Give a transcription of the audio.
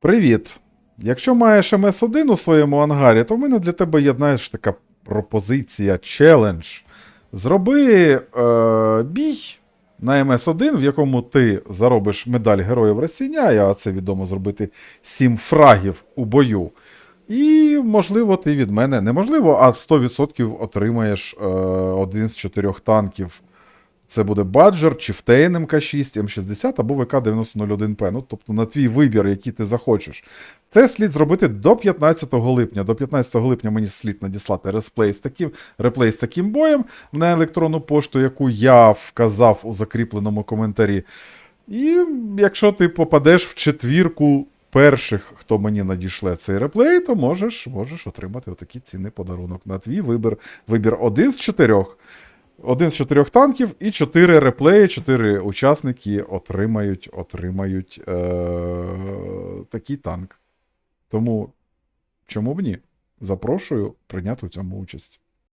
Привіт! Якщо маєш МС1 у своєму ангарі, то в мене для тебе є, знаєш, така пропозиція, челендж. Зроби е, бій на МС1, в якому ти заробиш медаль Героїв Росіня, а це відомо зробити 7 фрагів у бою. І, можливо, ти від мене, неможливо, а 100% отримаєш е, один з чотирьох танків. Це буде Баджер, Chieftain МК6, М60 або ВК-9001П. Ну, тобто на твій вибір, який ти захочеш. Це слід зробити до 15 липня. До 15 липня мені слід надіслати реплей з таким, реплей з таким боєм на електронну пошту, яку я вказав у закріпленому коментарі. І якщо ти попадеш в четвірку перших, хто мені надішле цей реплей, то можеш, можеш отримати отакий цінний подарунок. На твій вибір. Вибір один з чотирьох. Один з чотирьох танків і чотири реплеї, чотири учасники отримають, отримають е- такий танк. Тому чому б ні? Запрошую прийняти у цьому участь.